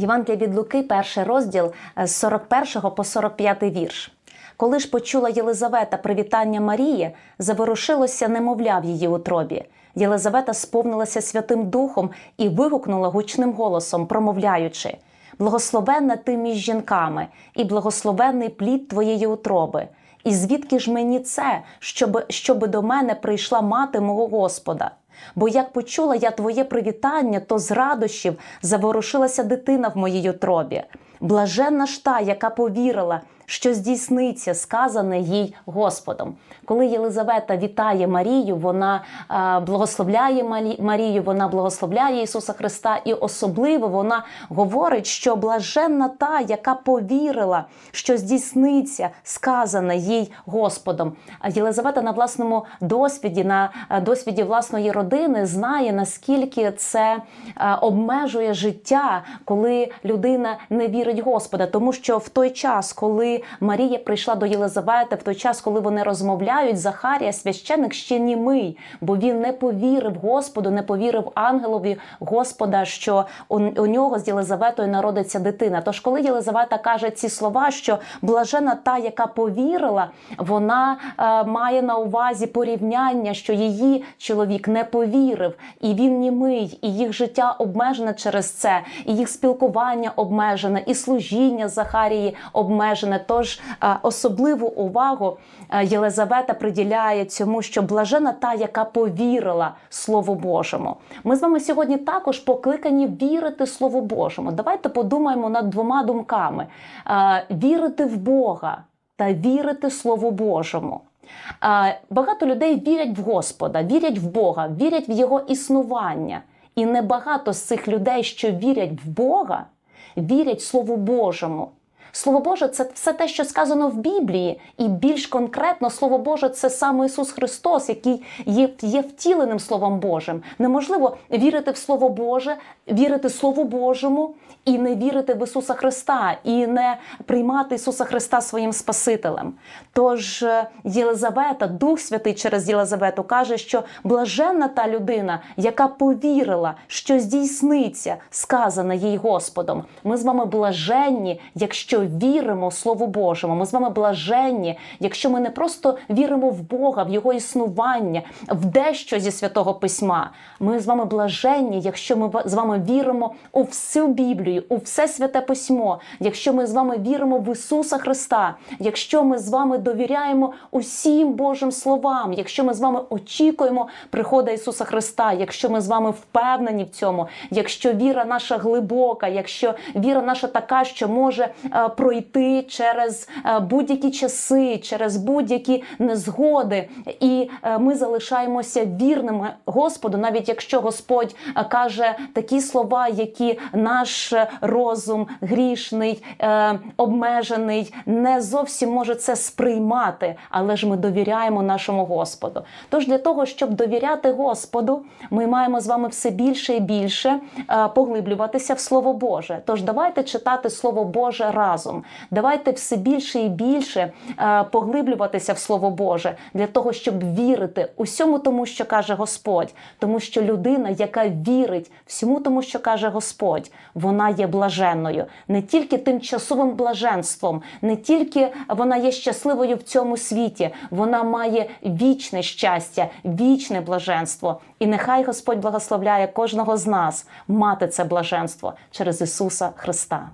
Євангелія від Луки, перший розділ е, з 41 по 45 вірш. Коли ж почула Єлизавета привітання Марії, заворушилося немовля в її утробі. Єлизавета сповнилася Святим Духом і вигукнула гучним голосом, промовляючи: Благословенна ти між жінками, і благословенний плід твоєї утроби. І звідки ж мені це, щоб, щоби до мене прийшла мати мого Господа? Бо як почула я твоє привітання, то з радощів заворушилася дитина в моїй утробі. Блаженна ж та, яка повірила, що здійсниться сказане їй Господом. Коли Єлизавета вітає Марію, вона е, благословляє Марію, вона благословляє Ісуса Христа, і особливо вона говорить, що блаженна та, яка повірила, що здійсниться сказане їй Господом. Єлизавета на власному досвіді, на е, досвіді власної родини, знає наскільки це е, обмежує життя, коли людина не вірить Господа, тому що в той час, коли Марія прийшла до Єлизавети, в той час, коли вони розмовляють, Захарія, священик ще німий, бо він не повірив Господу, не повірив ангелові Господа, що у, нього з Єлизаветою народиться дитина. Тож, коли Єлизавета каже ці слова, що блажена та, яка повірила, вона е, має на увазі порівняння, що її чоловік не повірив, і він німий, і їх життя обмежене через це, і їх спілкування обмежене, і служіння Захарії обмежене. Тож е, особливу увагу е, Єлизавета приділяє цьому, що блажена та, яка повірила Слову Божому. Ми з вами сьогодні також покликані вірити Слову Божому. Давайте подумаємо над двома думками: Е, вірити в Бога та вірити Слову Божому. Багато людей вірять в Господа, вірять в Бога, вірять в Його існування. І небагато з цих людей, що вірять в Бога, вірять Слову Божому. Слово Боже, це все те, що сказано в Біблії, і більш конкретно Слово Боже це саме Ісус Христос, який є, є втіленим Словом Божим. Неможливо вірити в Слово Боже, вірити Слову Божому і не вірити в Ісуса Христа, і не приймати Ісуса Христа своїм Спасителем. Тож е, Єлизавета, Дух Святий через Єлизавету каже, що блаженна та людина, яка повірила, що здійсниться сказане їй Господом. Ми з вами блаженні, якщо віримо в Слово Божому. Ми з вами блаженні, якщо ми не просто віримо в Бога, в Його існування, в дещо зі святого письма. Ми з вами блаженні, якщо ми з вами віримо у всю Біблію, у все святе письмо, якщо ми з вами віримо в Ісуса Христа, якщо ми з вами довіряємо усім Божим словам, якщо ми з вами очікуємо приходу Ісуса Христа, якщо ми з вами впевнені в цьому, якщо віра наша глибока, якщо віра наша така, що може е, пройти через е, будь-які часи, через будь-які незгоди, і е, ми залишаємося вірними Господу, навіть якщо Господь е, каже такі слова, які наш розум грішний, обмежений, не зовсім може це сприймати, але ж ми довіряємо нашому Господу. Тож для того, щоб довіряти Господу, ми маємо з вами все більше і більше поглиблюватися в Слово Боже. Тож давайте читати Слово Боже разом. Давайте все більше і більше е, поглиблюватися в Слово Боже для того, щоб вірити усьому тому, що каже Господь, тому що людина, яка вірить всьому тому, що каже Господь, вона є блаженною, не тільки тимчасовим блаженством, не тільки вона є щасливою в цьому світі, вона має вічне щастя, вічне блаженство. І нехай Господь благословляє кожного з нас мати це блаженство через Ісуса Христа.